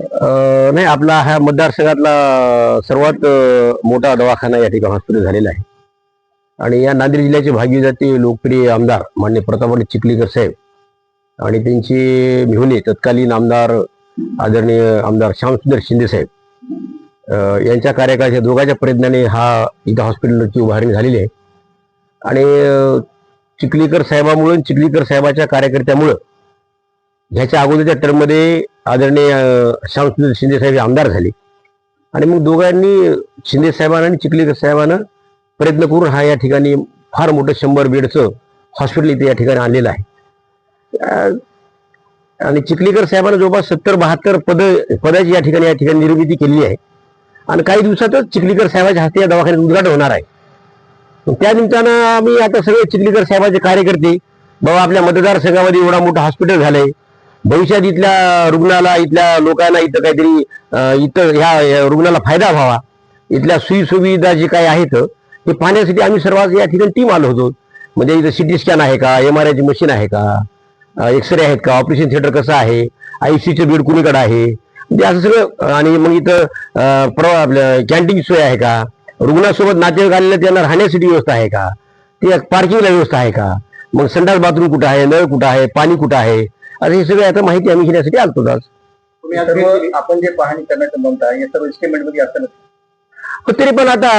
नाही आपला हा मतदारसंघातला सर्वात मोठा दवाखाना या ठिकाणी हॉस्पिटल झालेला आहे. आणि या नांदेड जिल्ह्याचे जाती लोकप्रिय आमदार मान्य प्रतापराव चिखलीकर साहेब आणि त्यांची मेहुणे तत्कालीन आमदार आदरणीय आमदार श्यामसुंदर शिंदे साहेब. यांच्या कार्यकाळाच्या दोघांच्या प्रयत्नाने हा इथं हॉस्पिटलची उभारणी झालेली आहे. आणि चिखलीकर साहेबामुळे चिखलीकर साहेबाच्या कार्यकर्त्यामुळं ह्याच्या अगोदरच्या टर्ममध्ये आदरणीय अं, श्यामसुंदर शिंदे साहेब हे आमदार झाले. आणि मग दोघांनी शिंदे साहेबांना आणि चिखलीकर साहेबांना प्रयत्न करून हा या ठिकाणी फार मोठं शंभर बेडचं हॉस्पिटल इथे या ठिकाणी आणलेलं आहे. आणि चिखलीकर साहेबांना जवळपास सत्तर बहात्तर पद पदाची या ठिकाणी या ठिकाणी निर्मिती केलेली आहे. आणि काही दिवसातच चिखलीकर साहेबाच्या हस्ते या दवाखान्यात उद्घाटन होणार आहे. मग त्या निमित्तानं आम्ही आता सगळे चिखलीकर साहेबाचे कार्यकर्ते बाबा आपल्या मतदारसंघामध्ये एवढा मोठं हॉस्पिटल झालंय. भविष्यात इथल्या रुग्णाला इथल्या लोकांना इथं काहीतरी इथं ह्या रुग्णाला फायदा व्हावा. इथल्या सुई सुविधा जे काही आहेत ते पाहण्यासाठी आम्ही सर्व या ठिकाणी टीम आलो होतो. म्हणजे इथं सिटी स्कॅन आहे का एम आर आयची मशीन आहे का एक्सरे आहेत का ऑपरेशन थिएटर कसं आहे आयसीचे बेड कुणीकडे आहे? म्हणजे असं सगळं आणि मग इथं प्रवा आपलं कॅन्टीन सोय आहे का? रुग्णासोबत नातेवाईक आलेल्या त्यांना राहण्यासाठी व्यवस्था आहे का? ते पार्किंगला व्यवस्था आहे का? मग संडास बाथरूम कुठं आहे नळ कुठं आहे पाणी कुठं आहे? असं हे सगळं आता माहिती आम्ही घेण्यासाठी आलतो आज. तुम्ही आज सर्व आपण जे पाहणी करण्याचं म्हणता हे सर्व एस्टिमेटमध्ये असताना पण तरी पण आता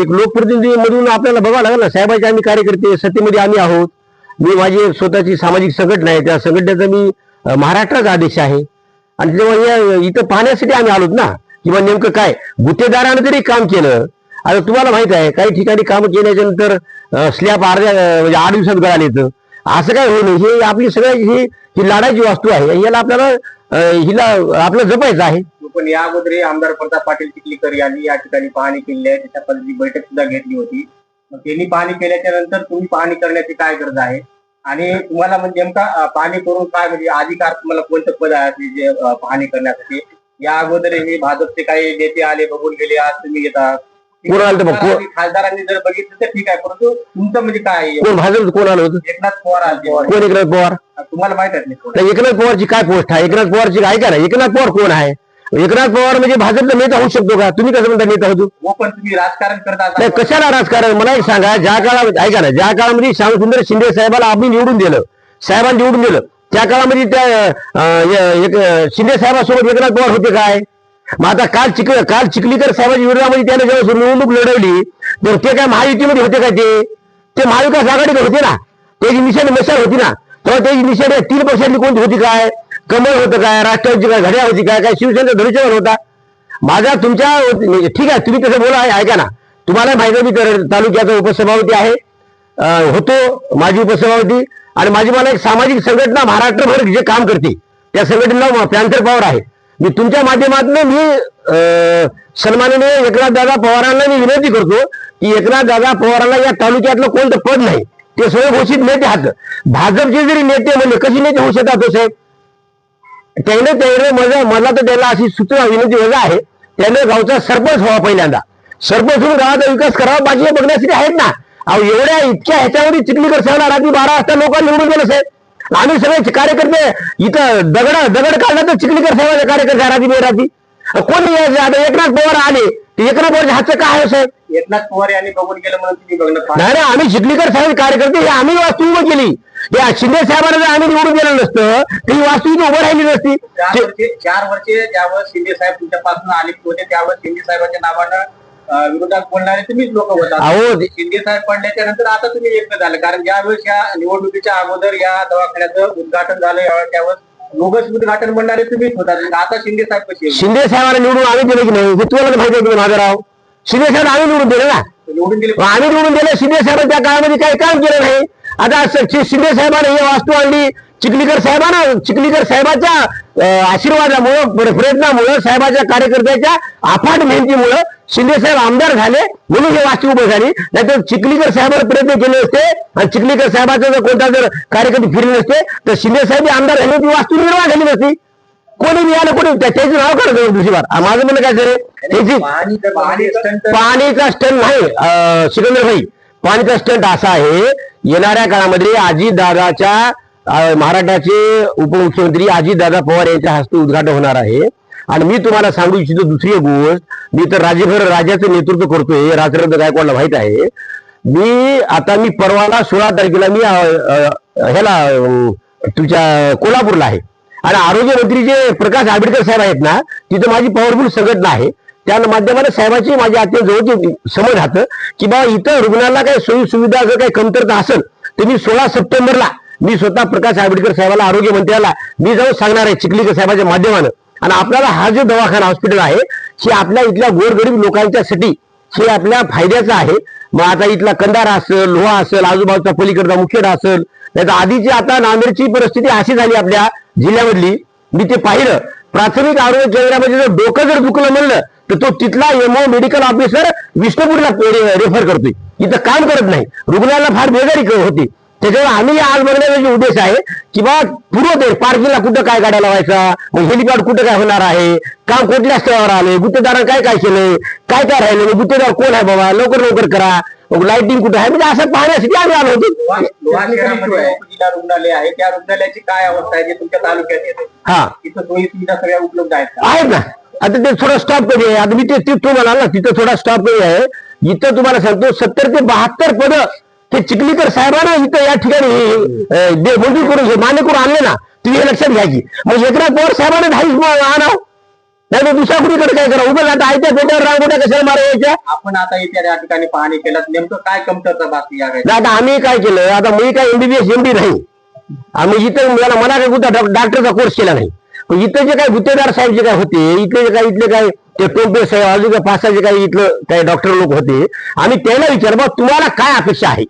एक लोकप्रतिनिधी मधून आपल्याला बघावं लागेल ना साहेबाचे आम्ही कार्यकर्ते सत्तेमध्ये आम्ही आहोत. मी माझी एक स्वतःची सामाजिक संघटना आहे त्या संघटनेचा मी महाराष्ट्राचा अध्यक्ष आहे. आणि तेव्हा या इथं पाहण्यासाठी आम्ही आलोत ना किंवा नेमकं काय? गुत्तेदारानं तरी काम केलं. आता तुम्हाला माहीत आहे काही ठिकाणी काम केल्याच्यानंतर स्लॅब अर्ध्या म्हणजे आठ दिवसात गळाले येतं. असं काय नये? हे आपली सगळ्याची ही लाडाची वास्तू आहे याला आपल्याला हिला आपलं जपायचं आहे. पण या अगोदर आमदार प्रताप पाटील चिखलीकर यांनी या ठिकाणी पाहणी केली आहे. त्याच्या पद्धती बैठक सुद्धा घेतली होती. मग त्यांनी पाहणी केल्याच्यानंतर तुम्ही पाहणी करण्याची काय गरज आहे? आणि तुम्हाला म्हणजे नेमका पाहणी करून काय म्हणजे अधिकार तुम्हाला कोणतं पद आहे जे पाहणी करण्यासाठी? या अगोदर हे भाजपचे काही नेते आले बघून गेले आज तुम्ही येतात. कोण आलं होतं बघ, कोण- खासदारांनी जर बघितलं तर ठीक आहे परंतु तुमचं म्हणजे काय आहे? कोण? भाजप कोण आलं होतं? एकनाथ पवार आले कोण एकनाथ पवार? तुम्हाला माहीत आहे एकनाथ पवारची काय पोस्ट आहे? एकनाथ पवारची ऐका ना एकनाथ पवार कोण आहे? एकनाथ पवार म्हणजे भाजपचा नेता होऊ शकतो का? तुम्ही कसं म्हणता नेता होतो? हो पण तुम्ही राजकारण करता नाही कशाला राजकारण? मला एक सांगा ज्या काळात ऐका ना ज्या काळामध्ये श्यामसुंदर शिंदे साहेबाला आम्ही निवडून दिलं साहेबांनी निवडून दिलं त्या काळामध्ये त्या अं, एक, अं, शिंदे साहेबांसोबत एकनाथ पवार होते काय? मग आता काल चिक काल चिखलीकर साहेबांच्या विरोधामध्ये त्याने जेव्हा निवडणूक लढवली तर ते काय महायुतीमध्ये होते का ते? ते महाविकास आघाडीकडे होते ना? त्याची मिशन मशाल होती ना? तेव्हा त्याची मिशन तीन पक्षातली कोणती होती काय? कमळ होतं काय? राष्ट्रवादीची काय? घड्या होती काय? काय? शिवसेनेचा धनुष्यवर होता. माझा तुमच्या म्हणजे ठीक आहे तुम्ही तसं बोला आहे ऐका ना. तुम्हाला माहिती मी तर तालुक्याचा उपसभापती आहे. होतो माझी उपसभापती. आणि माझी मला एक सामाजिक संघटना महाराष्ट्रभर जे काम करते त्या संघटनेला पॅन्थर पॉवर आहे. मी तुमच्या माध्यमातून मी अं, सन्माननीय एकनाथ दादा पवारांना मी विनंती करतो की एकनाथ दादा पवारांना या तालुक्यातलं कोणतं पद नाही ते स्वयंघोषित नेते आहात. भाजपचे जरी नेते म्हणले कशी नेते होऊ शकतात तो साहेब? त्याने त्याने मला मला तर त्याला अशी सूचना विनंती वजा आहे. त्याने गावचा सरपंच व्हावा पहिल्यांदा. सरपंच होऊन गावाचा विकास करावा बाकी बघण्यासाठी आहेत ना. अहो एवढ्या इतक्या ह्याच्यामध्ये चिखलीकर साहेब रात्री बारा वाजता लोकांना निवडून गेलं साहेब. आम्ही सगळे कार्यकर्ते इथं दगड दगड काढला तर चिखलीकर साहेबाचे कार्यकर्ते रात्री बेरात्री कोणी आता एकनाथ पवार आले. ते एकनाथ पवारच्या हातचं काय आहे साहेब? एकनाथ पवार यांनी बघून गेलं म्हणून. नाही आम्ही चिखलीकर साहेब कार्यकर्ते हे आम्ही वास्तू उभं केली. या शिंदे साहेबांना जर आम्ही निवडून गेलं नसतं ही वास्तू इथे उभं राहिली नसती. चार ते- वर्षे ज्यावेळेस शिंदे साहेब तुमच्यापासून आले होते त्यावेळेस शिंदे साहेबांच्या नावानं विरोधात बोलणारे तुम्हीच लोक होता. अहो शिंदे साहेब पडल्याच्या नंतर आता तुम्ही एकत्र झाले. कारण ज्यावेळेस या निवडणुकीच्या अगोदर या दवाखान्याचं उद्घाटन झालं यावेळेस त्यावेळेस बोगस उद्घाटन म्हणणारे तुम्हीच होता. आता शिंदे साहेब? शिंदे साहेबांना निवडून आम्ही दिलं की नाही? हे तुम्हाला माहिती आहे माझा राव शिंदे साहेब आम्ही निवडून दिलं ना. निवडून दिले मग आम्ही निवडून दिलं. शिंदे साहेब त्या काळामध्ये काही काम केलं नाही. आता शिंदे साहेबांना ही वास्तू आणली. चिखलीकर साहेबांना चिखलीकर साहेबाच्या आशीर्वादामुळं प्रयत्नामुळं साहेबाच्या कार्यकर्त्याच्या अफाट मेहनतीमुळं शिंदे साहेब आमदार झाले म्हणून हे वास्तू उभे झाली. नाहीतर चिखलीकर साहेबांना प्रयत्न केले असते आणि चिखलीकर साहेबाचा जर कोणता जर कार्यकर्ते फिरले नसते तर शिंदे साहेब हे आमदार झाले ती वास्तू निर्माण झाली नसती. कोणी मिळालं कोणी त्याचे त्याचं नाव करत दुसरी बार. माझं म्हणणं काय सर? त्याची पाणीचा स्टंट नाही सिकंदर भाई पाणीचा स्टंट असा आहे येणाऱ्या काळामध्ये आजी दादाच्या महाराष्ट्राचे उपमुख्यमंत्री अजितदादा पवार यांच्या हस्ते उद्घाटन होणार आहे. आणि मी तुम्हाला सांगू इच्छितो दुसरी गोष्ट मी तर राज्यभर राज्याचं नेतृत्व करतोय राजरत्न गायकवाडला माहीत आहे. मी आता मी परवाला सोळा तारखेला मी ह्याला तुझ्या तुमच्या कोल्हापूरला आहे. आणि आरोग्य मंत्री जे प्रकाश आंबेडकर साहेब आहेत ना तिथं माझी पॉवरफुल संघटना आहे. त्या माध्यमाने साहेबांची माझी अत्यंत जवळची समज राहतं की बाबा इथं रुग्णाला काही सोयी सुविधा जर काही कमतरता असेल तर मी सोळा सप्टेंबरला मी स्वतः प्रकाश आंबेडकर साहेबाला आरोग्य मंत्र्याला मी जाऊन सांगणार आहे चिखलीकर साहेबाच्या माध्यमानं. आणि आपल्याला हा जो दवाखाना हॉस्पिटल आहे हे आपल्या इथल्या गोरगरीब लोकांच्यासाठी हे आपल्या फायद्याचं आहे. मग आता इथला कंदारा असेल लोहा असेल आजूबाजूचा पलीकडचा मुखेडा असेल नाही तर आधीची आता नांदेडची परिस्थिती अशी झाली आपल्या जिल्ह्यामधली. मी ते पाहिलं. प्राथमिक आरोग्य केंद्रामध्ये जर डोकं जर दुखलं म्हणलं तर तो तिथला एमओ मेडिकल ऑफिसर विष्णुपूरला रेफर करतोय. इथं काम करत नाही. रुग्णाला फार बेजारी होती. त्याच्यावर आम्ही आज बघण्याचा जो उद्देश आहे की बा पूर्व पार्किंगला कुठं काय गाड्या लावायचा मग हेलिपॅड कुठं काय होणार आहे काम कुठल्या स्तरावर आले गुत्तेदारांनी काय काय केलंय काय काय राहिलं मग गुत्तेदार कोण आहे बाबा लवकर लवकर करा मग लाइटिंग कुठं आहे? म्हणजे असं पाहण्यासाठी आम्ही आलो होतो. उपजिल्हा रुग्णालय आहे त्या रुग्णालयाची काय अवस्था आहे जे तुमच्या तालुक्यात येते? हा. तिथं सोयी सुविधा सगळ्या उपलब्ध आहेत का? आहेत ना. आता ते थोडा स्टॉप कधी आहे. आता मी ते ते तू म्हणाल ना तिथं थोडा स्टॉप कधी आहे. इथं तुम्हाला सांगतो सत्तर ते बहात्तर पद ते चिखलीकर साहेबांना इथं या ठिकाणी अं, दे- मंजूर करून मान्य करून आणले ना. तुम्ही हे लक्षात घ्या की. मग एकनाथ पवार साहेबांना दहावीस आणाव. नाही तर दुसऱ्या कुणीकडे काय करा उगाच आता आयत्या पेट्यावर रांगोट्या कशाला मारायच्या? आपण आता इथे त्या ठिकाणी पाहणी केलं नेमकं काय कमतरता बाकी या आता आम्ही काय केलं? आता मी काय एमबीबीएस एमडी नाही. आम्ही इथं मला मला काय कुठं डॉक्टरचा कोर्स केला नाही. पण इथं जे काही गुत्तेदार साहेब जे काय होते इथले जे काही इथले काय ते टोंपे साहेब अजून काय जे काही इथलं काही डॉक्टर लोक होते आम्ही त्याला विचार बा तुम्हाला काय अपेक्षा आहे?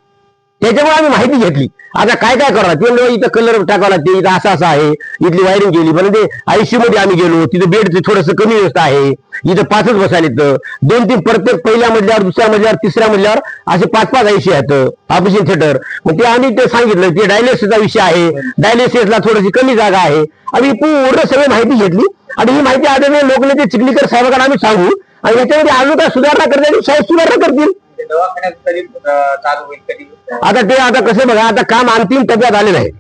त्याच्यामुळे आम्ही माहिती घेतली. आता काय काय करणार ते इथं कलर टाकावा लागते इथं असं असं आहे इथली वायरिंग केली. पण ते आयसीयू मध्ये आम्ही गेलो तिथं बेडचं थोडस कमी व्यवस्था आहे. इथं पाचच बसायला येतं. दोन तीन प्रत्येक पहिल्या मजल्यावर दुसऱ्या मजल्यावर तिसऱ्या मजल्यावर असे पाच पाच ऐंशी आहेत. Operation theatre. मग ते आम्ही ते सांगितलं ते डायलिसिसचा विषय आहे. डायलिसिसला थोडीशी कमी जागा आहे. आम्ही पूर्ण सगळी माहिती घेतली. आणि ही माहिती आदरणीय लोकनेते चिखलीकर साहेबांना आम्ही सांगू. आणि याच्यामध्ये अजून काय सुधारणा करण्याची साहेब सुधारणा करतील. दवाखान्यात कधी अं, चालू होईल कधी? आता ते आता कसं बघा आता काम अंतिम टप्प्यात आलेलं आहे.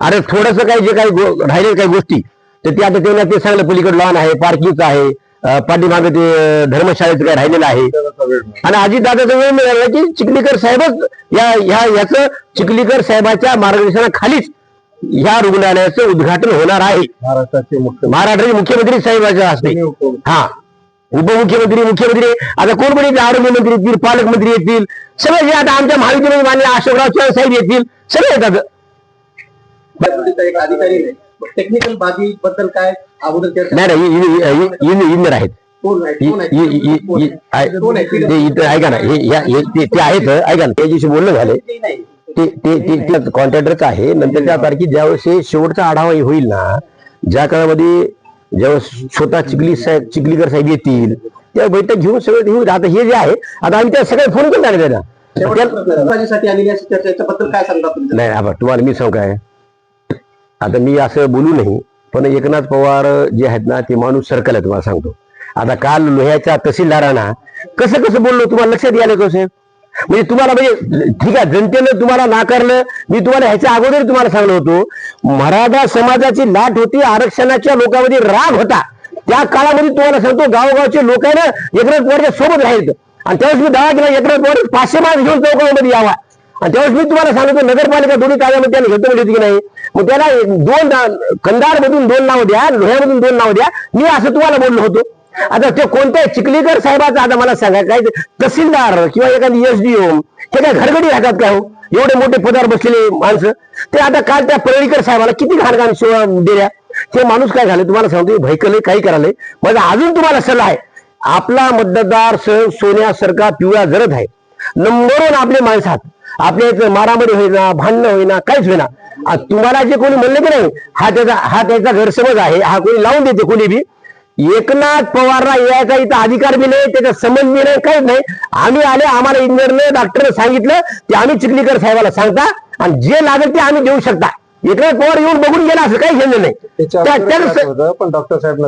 अरे थोडस काही जे काही राहिले काही गोष्टी तर ते आता त्यांना ते सांगलं पलीकडे लॉन आहे पार्किंगचं आहे पाठीमागे ते धर्मशाळेचं काही राहिलेलं आहे. आणि अजित दादाचा वेळ मिळाला की चिखलीकर साहेबच या ह्या याचं चिखलीकर साहेबाच्या मार्गदर्शनाखालीच ह्या रुग्णालयाचं उद्घाटन होणार आहे. महाराष्ट्राचे मुख्यमंत्री. साहेबाच्या हस्ते हा. उपमुख्यमंत्री मुख्यमंत्री आता कोण पण येतील आरोग्य मंत्री येतील पालकमंत्री येतील सगळे जे आता आमच्या महाविद्यालय मान्य अशोकराव चव्हाण साहेब येतील सगळे येतात. अधिकारी टेक्निकल बाबी बद्दल काय? अगोदर नाही नाही इ- इ- इ- इ- इंजिनियर आहेत. ऐका ना या- ते ते आहेत ऐका ना त्याच्याशी बोलणं ते ते कॉन्ट्रॅक्टरच आहे. नंतर त्या तारखेत ज्यावेळेस शेवटचा आढावा होईल ना ज्या काळामध्ये ज्यावेळेस स्वतः चिखली साहेब चिखलीकर साहेब येतील त्या बैठक घेऊन सगळं घेऊन आता हे जे आहे आता आम्ही त्या सगळे फोन त्यांना काय सांगता तुम्ही? नाही आबा तुम्हाला मी सांगू काय? आता मी असं बोलू नाही पण एकनाथ पवार जे आहेत ना ते माणूस सर्कल आहे तुम्हाला सांगतो. आता काल लोह्याच्या तहसीलदारांना कसं कसं बोललो तुम्हाला लक्षात यायला का साहेब? म्हणजे तुम्हाला म्हणजे ठीक आहे जनतेनं तुम्हाला नाकारलं. मी तुम्हाला ह्याच्या अगोदर तुम्हाला सांगलो होतो मराठा समाजाची लाट होती आरक्षणाच्या लोकांमध्ये राग होता. त्या काळामध्ये तुम्हाला सांगतो गावगावचे लोक आहे ना एकनाथ पवारच्या सोबत राहिले आणि त्यावेळेस मी दावा केला एकनाथ पवार पाचशे माणस घेऊन चौकामध्ये यावा. आणि त्यावेळेस मी तुम्हाला सांगतो नगरपालिका दोन्ही ताब्यामध्ये त्याने घेतो म्हणजे होती की नाही. मग त्याला दोन कंदार मधून दोन नाव द्या लोह्यामधून दोन नाव द्या. मी असं तुम्हाला बोललो होतो. आता ते कोणत्या चिखलीकर साहेबाचा आता मला सांगा काय तहसीलदार किंवा एखादी एसडीओ हे काय घरगडी राहतात काय हो? एवढे मोठे पदावर बसलेले माणसं? ते आता काल त्या परळीकर साहेबाला किती घाणघाण सेवा दिल्या? ते माणूस काय झाले? तुम्हाला सांगतो भैकल काही करायला माझा अजून तुम्हाला सल्ला आहे आपला मतदार सण सोन्यासारखा पिवळा जरत आहे. नंबर वन आपले माणसात. आपल्या इथं मारामारी होईना भांडणं होईना काहीच होईना. तुम्हाला जे कोणी म्हणलं की नाही हा त्याचा हा त्याचा गैरसमज आहे हा कोणी लावून देते कोणी बी एकनाथ पवारला यायचा इथं अधिकार बी नाही त्याचा संबंध बी नाही काहीच नाही. आम्ही आले आम्हाला इंजिनियरने डॉक्टरने सांगितलं ते आम्ही चिखलीकर साहेबाला सांगता आणि जे लागेल ते आम्ही देऊ शकता. एकनाथ पवार येऊन बघून गेला असं काही घेणं नाही. पण डॉक्टर साहेब